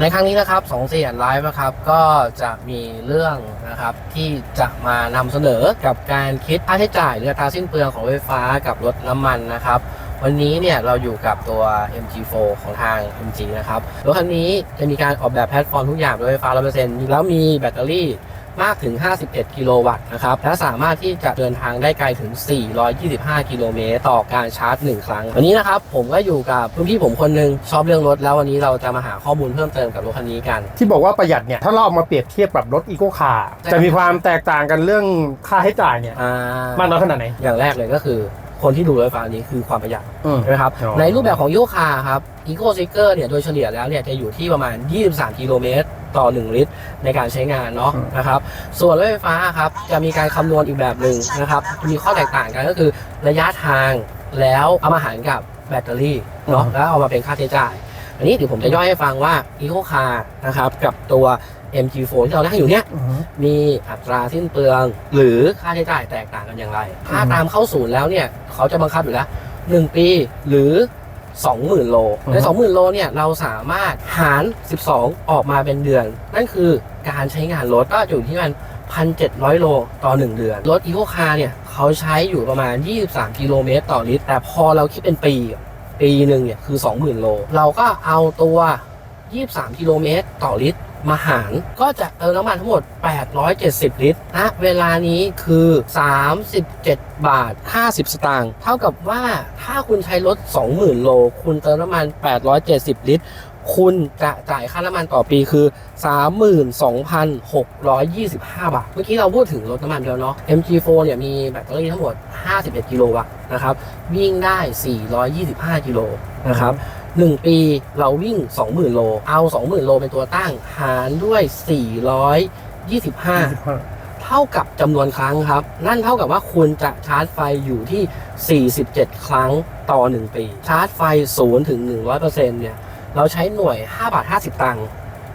ในครั้งนี้นะครับสองเสียนไลฟ์นะครับก็จะมีเรื่องนะครับที่จะมานำเสนอกับการคิดค่าใช้จ่ายหรืออัตาสิ้นเปลืองของรถไฟฟ้ากับรถน้ำมันนะครับ วันนี้เนี่ยเราอยู่กับตัว MG4 ของทาง MG นะครับรถคันนี้จะมีการออกแบบแพลตฟอร์มทุกอย่างโดยไฟฟ้า100%แล้วมีแบตเตอรี่ มากถึง 51 กิโลวัตต์นะครับ และสามารถที่จะเดินทางได้ไกลถึง 425 กิโลเมตรต่อการชาร์จ 1 ครั้ง วันนี้นะครับ ผมก็อยู่กับรุ่นพี่ผมคนหนึง ชอบเรื่องรถ แล้ววันนี้เราจะมาหาข้อมูลเพิ่มเติมกับรถคันนี้กัน ที่บอกว่าประหยัดเนี่ย ถ้าเราเอามาเปรียบเทียบกับรถอีโคคาร์ใช่จะมีความแตกต่างกันเรื่องค่าใช้จ่ายเนี่ยอ่ามากน้อยขนาดไหนอย่างแรกเลยก็คือ คนที่ดูรถไฟฟ้านี้คือความประหยัดอืมใช่ไหมครับ อ๋อ ในรูปแบบของโยคาครับอีโคซิเกอร์เนี่ยโดยเฉลี่ยแล้วเนี่ยจะอยู่ที่ประมาณ 23 กิโลเมตรต่อ 1 ลิตร ในการใช้งานเนาะนะครับ ส่วนรถไฟฟ้าครับจะมีการคำนวณอีกแบบหนึ่งนะครับ มีข้อแตกต่างกันก็คือระยะทางแล้วเอามาหารกับแบตเตอรี่เนาะแล้วเอามาเป็นค่าใช้จ่าย อันนี้เดี๋ยวผมจะย่อยให้ฟังว่าอีโคคานะครับกับตัว MG4 ที่เรานั่งอยู่เนี่ยอือฮึมีอัตราสิ้นเปลือง หรือค่าใช้จ่ายแตกต่างกันอย่างไร ถ้าอืมตามเข้าศูนย์แล้วเนี่ยเขาจะบังคับอยู่แล้ว1ปีหรือ 20,000 โลอือในฮึ20,000 โลเนี่ยเราสามารถหาร 12 ออกมาเป็นเดือน นั่นคือการใช้งานรถก็อยู่ที่มัน1,700 โลต่อ 1 เดือน รถอีโคคาร์เนี่ยเขาใช้อยู่ประมาณ 23 กิโลเมตรต่อลิตร แต่พอเราคิดเป็นปี ปีหนึ่งเนี่ยคือ 20,000 โล เราก็เอาตัว 23 กิโลเมตรต่อลิตร มาหารก็จะเติมน้ำมันทั้งหมด 870 ลิตรนะเวลานี้คือ 37 บาท 50 สตางค์ เท่ากับว่าถ้าคุณใช้รถ 20,000 โล คุณเติมน้ำมัน 870 ลิตร คุณจะจ่ายค่าน้ำมันต่อปีคือ 32,625 บาท เมื่อกี้เราพูดถึงรถน้ำมันเดียวเนาะ MG4 เนี่ยมีแบตเตอรี่ทั้งหมด 51 กิโลวัตต์นะครับ วิ่งได้ 425 กิโลนะครับ1ปีเราวิ่ง 20,000 โล เอา 20,000 โลเป็นตัวตั้ง หารด้วย 425 เท่ากับจำนวนครั้งครับ นั่นเท่ากับว่าคุณจะชาร์จไฟอยู่ที่ 47 ครั้งต่อ 1 ปี ชาร์จไฟ0ถึง 100%เนี่ย เราใช้หน่วย 5 บาท 50 ตังค์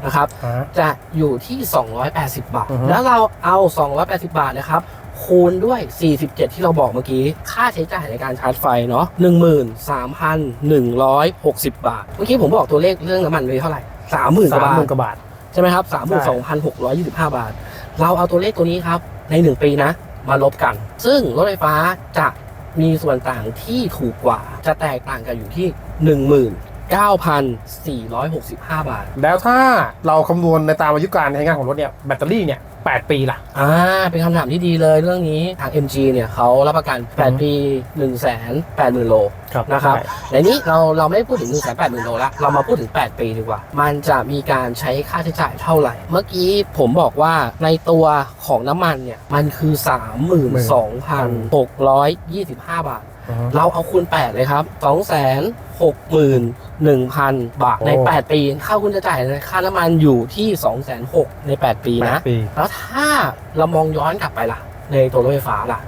นะครับอ่าจะจะอยู่ที่ 280 บาท อือฮึ แล้วเราเอา 280 บาทนะครับ คูณด้วย 47 ที่เราบอกเมื่อกี้ ค่าใช้จ่ายในการชาร์จไฟเนาะ13,160 บาท เมื่อกี้ผมบอกตัวเลขเรื่องน้ำมันไปเท่าไหร่ 30,000กว่าสามบาหท มื่นกว่าบาท ใช่ไหมครับ 32,625 บาท เราเอาตัวเลขตัวนี้ครับ ใน 1 ปีนะ มาลบกัน ซึ่งรถไฟฟ้าจะมีส่วนต่างที่ถูกกว่า จะแตกต่างกันอยู่ที่ 19,465 บาท แล้วถ้าเราคำนวณในตามอายุการใช้งานของรถเนี่ยแบตเตอรี่เนี่ย8ปีล่ะ อ่า เป็นคำถามที่ดีเลยเรื่องนี้ทาง MG เนี่ยเขารับประกัน 8 ปี 1 8 0 0 0 0 โลครับนะครับในนี้เราเราไม่ได้พูดถึง 1 8 0 0 0 0 โลละเรามาพูดถึง 8 ปีดีกว่า มันจะมีการใช้ค่าใช้จ่ายเท่าไหร่ เมื่อกี้ผมบอกว่าในตัวของน้ำมันเนี่ย มันคือ 32,625 บาทอือฮึ เราเอาคูณ8เลยครับ261,000 บาทในโอ้8ปีค่าคุณจะจ่ายค่าน้ำมันอยู่ที่206,000ใน 8 ปีแปนะดปีแล้วถ้าเรามองย้อนกลับไปล่ะในตัวรถไฟฟ้าล่ะ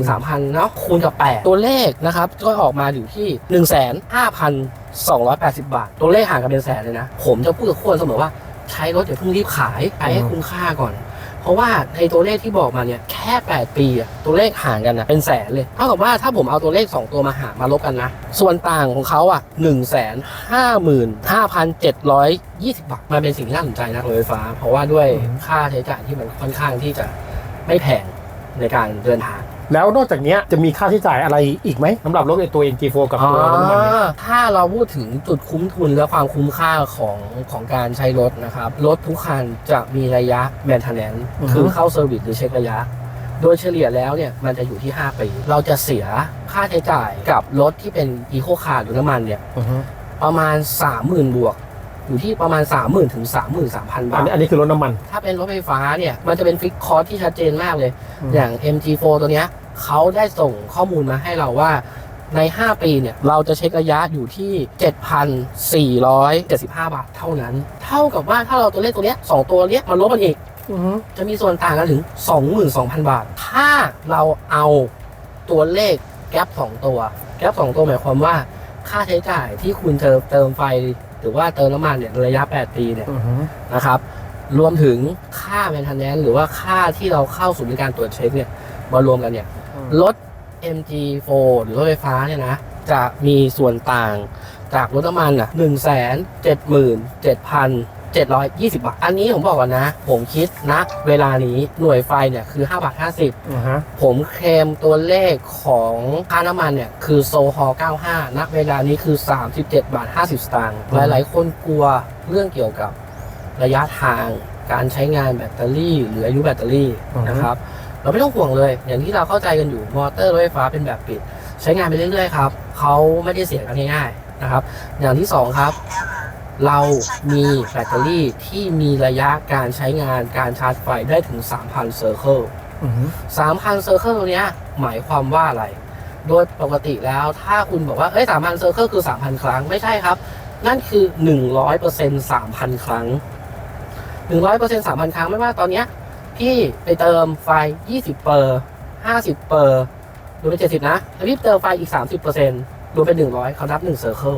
13,000เนาะคูณกับ 8 ตัวเลขนะครับ ก็ออกมาอยู่ที่ 15,280 บาท ตัวเลขห่างกันเป็นแสนเลยนะ ผมจะพูดกับคนเสมอว่าใช้รถอย่าเพิ่งรีบขายใช้ให้คุ้มค่าก่อน เพราะว่าในตัวเลขที่บอกมาเนี่ยแค่ 8 ปีอะตัวเลขห่างกันนะเป็นแสนเลยเท่ากับว่าถ้าผมเอาตัวเลข 2 ตัวมาหารมาลบกันนะ ส่วนต่างของเขาอะ1 5 5 720 บาท มันเป็นสิ่งที่น่าสนใจนะรถไฟฟ้า เพราะว่าด้วยอืมค่าใช้จ่ายที่มันค่อนข้างที่จะไม่แพงในการเดินทาง แล้วนอกจากเนี้ยจะมีค่าใช้จ่ายอะไรอีกไหมสำหรับรถไอ้ตัว NG4 กับตัวรถน้ำมันเนี่ยอ่าถ้าเราพูดถึงจุดคุ้มทุนและความคุ้มค่าของของการใช้รถนะครับ รถทุกคันจะมีระยะ maintenance อือฮึคือเข้าเซอร์วิสหรือเช็คระยะโดยเฉลี่ยแล้วเนี่ยมันจะอยู่ที่ 5 ปี เราจะเสียค่าใช้จ่ายกับรถที่เป็นอีโคคาร์หรือน้ำมันเนี่ยอือฮึประมาณ 30,000 บวก อยู่ที่ประมาณ 30,000ถึง33,000 บาอันท นี้อันนี้คือรถน้ำมัน ถ้าเป็นรถไฟฟ้าเนี่ย มันจะเป็นฟิกคอร์สที่ชัดเจนมากเลย อืม อย่าง MG4 ตัวเนี้ยเขาได้ส่งข้อมูลมาให้เราว่าใน 5 ปีเนี่ย เราจะเช็คระยะอยู่ที่ 7,475 บาทเท่านั้น เท่ากับว่าถ้าเราตัวเลขตัวเนี้ยสองตัวเนี้ยมันลบกันอีกอือฮึจะมีส่วนต่างกันถึง 22,000 บาท ถ้าเราเอาตัวเลขแก๊ป2ตัว แก๊ป2ตัวหมายความว่า ค่าใช้จ่ายที่คุณเติมเติมไฟห รือว่าเติมน้ำมันเนี่ยระยะ 8 ปีเนี่ยอือฮึนะครับ รวมถึงค่า maintenance หรือว่าค่าที่เราเข้าสู่ในการตรวจเช็คเนี่ยมารวมกันเนี่ยรถ MG4 หรือรถไฟฟ้าเนี่ยนะจะมีส่วนต่างจากรถน้ำมันอะ1 7 7 7 7 720 บาท อันนี้ผมบอกก่อนนะ ผมคิดนะ เวลานี้หน่วยไฟเนี่ยคือ5บาท50 อ่าฮะ ผมเคลมตัวเลขของค่าน้ำมันเนี่ย คือโซฮอ95ณเวลานี้คือ 37 บาท 50 สตางค์ หลายๆ คนกลัวเรื่องเกี่ยวกับระยะทาง การใช้งานแบตเตอรี่ หรืออายุแบตเตอรี่นะครับ เราไม่ต้องห่วงเลย อย่างที่เราเข้าใจกันอยู่ มอเตอร์รถไฟฟ้าเป็นแบบปิด ใช้งานไปเรื่อยๆครับ เขาไม่ได้เสียกันง่ายๆนะครับ อย่างที่สองครับ เรามีแบตเตอรี่ที่มีระยะการใช้งานการชาร์จไฟได้ถึง 3,000 เซอร์เคิลอือฮึ3,000 เซอร์เคิลตัวเนี้ยหมายความว่าอะไร โดยปกติแล้วถ้าคุณบอกว่า เอ้ย 3,000 เซอร์เคิลคือ 3,000 ครั้ง ไม่ใช่ครับ นั่นคือ 100% 3,000 ครั้ง 100% 3,000 ครั้ง ไม่ว่าตอนเนี้ยพี่ไปเติมไฟ 20 เปอร์ 50 เปอร์รวมเป็น 70 นะ แล้วพี่เติมไฟอีก 30%รวมเป็น 100เขานับ1เซอร์เคิล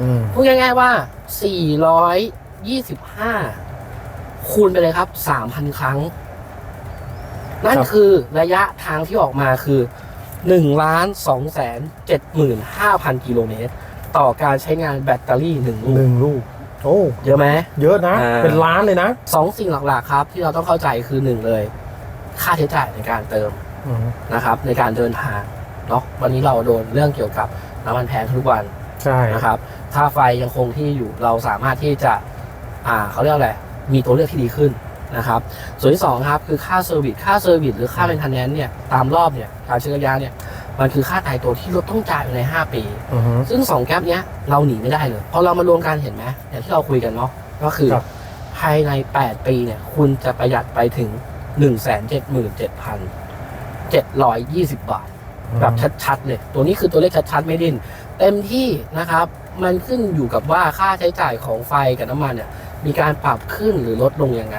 อืมพูดง่ายๆว่า 425 คูณไปเลยครับ 3,000 ครั้ง นั่นคือระยะทางที่ออกมาคือ1ล้าน2แสน75,000กิโลเมตร ต่อการใช้งานแบตเตอรี่หนึ่งลูหนึ่กงลูก โอ้เยอะไหม เยอะนะ อ่า เป็นล้านเลยนะสองสิ่งหลักๆครับ ที่เราต้องเข้าใจคือหนึ่งเลย ค่าใช้จ่ายในการเติม อืมนะครับในการเดินทางเนาะวันนี้เราโดนเรื่องเกี่ยวกับน้ำมันแพงทุกวันใช่ นะครับ ค่าไฟยังคงที่อยู่เราสามารถที่จะอ่าเขาเรียกอะไรมีตัวเลือกที่ดีขึ้นนะครับ ส่วนที่สองครับคือค่าเซอร์วิสค่าเซอร์วิสหรือค่าเป็นทันแนนเนี่ยตามรอบเนี่ยการใช้ระยะเนี่ยมันคือค่าตายตัวที่รถต้องจ่ายภายใน 5 ปี อือฮึ ซึ่ง2แก๊ปเนี้ยเราหนีไม่ได้เลย พอเรามารวมกันเห็นไหมอย่างที่เราคุยกันเนาะก็คือครับ ภายใน 8 ปีเนี่ยคุณจะประหยัดไปถึง 1 7 7 720 บาท แบบชัดๆเลย ตัวนี้คือตัวเลขชัดๆ ไม่ดิ้นเต็มที่นะครับ มันขึ้นอยู่กับว่าค่าใช้จ่ายของไฟกับน้ำมันเนี่ยมีการปรับขึ้นหรือลดลงยังไง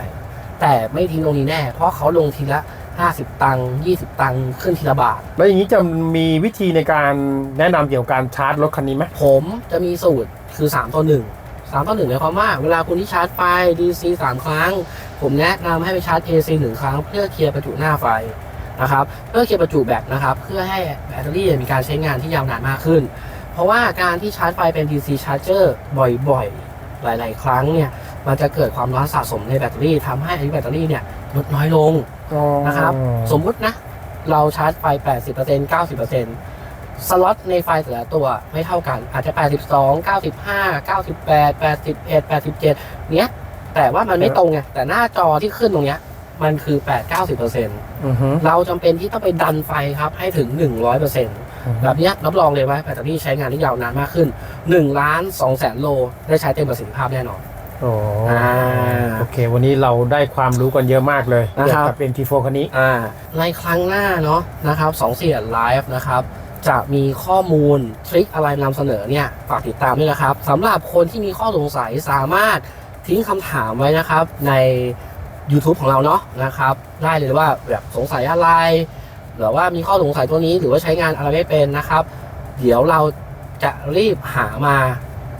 แต่ไม่ทิ้งตรงนี้แน่ เพราะเขาลงทีละ 50 ตังค์20 ตังค์ขึ้นทีละบาท แล้วอย่างนี้จะมีวิธีในการแนะนำเกี่ยวกับการชาร์จรถคันนี้ไหมผมจะมีสูตรคือ 3 ต่อ 1 3 ต่อ1หมายความว่าเวลาคุณที่ชาร์จไฟ DC 3 ครั้ง ผมแนะนำให้ไปชาร์จ AC 1 ครั้ง เพื่อเคลียร์ประจุหน้าไฟนะครับเพื่อเคลียร์ประจุแบตนะครับ เพื่อให้แบตเตอรี่มีการใช้งานที่ยาวนานมากขึ้น เพราะว่าการที่ชาร์จไฟเป็น DC charger บ่อยๆ หลาย ๆ ครั้งเนี่ยมันจะเกิดความร้อนสะสมในแบตเตอรี่ทำให้อายุแบตเตอรี่เนี่ยลดน้อยลงนะครับสมมุตินะ เราชาร์จไฟ 80% 90%สล็อตในไฟแต่ละตัวไม่เท่ากัน อาจจะ 82 95 98 81 87 เนี้ย แต่ว่ามันไม่ตรงไง แต่หน้าจอที่ขึ้นตรงเนี้ย มันคือ 8 90%อือฮึ เราจำเป็นที่ต้องไปดันไฟครับให้ถึง 100% แบบเนี้ยรับรองเลยว่าแบตเตอรี่ใช้งานได้ยาวนานมากขึ้น1ล้าน2แสนโลได้ใช้เต็มประสิทธิภาพแน่นอนโอ้อ่าโอเค วันนี้เราได้ความรู้กันเยอะมากเลยนะเกี่ยครับวกับ MT4 คันนี้อ่าในครั้งหน้าเนาะนะครับสองเสียไลฟ์นะครับจะมีข้อมูลทริคอะไรนำเสนอเนี่ยฝากติดตามด้วยนะครับสำหรับคนที่มีข้อสงสัยสามารถทิ้งคำถามไว้นะครับใน YouTube ของเราเนาะนะครับ ได้เลยว่าแบบสงสัยอะไร หรือว่ามีข้อสงสัยตัวนี้หรือว่าใช้งานอะไรไม่เป็นนะครับ เดี๋ยวเราจะรีบหามา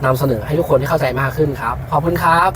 นำเสนอให้ทุกคนได้เข้าใจมากขึ้นครับ ขอบคุณครับ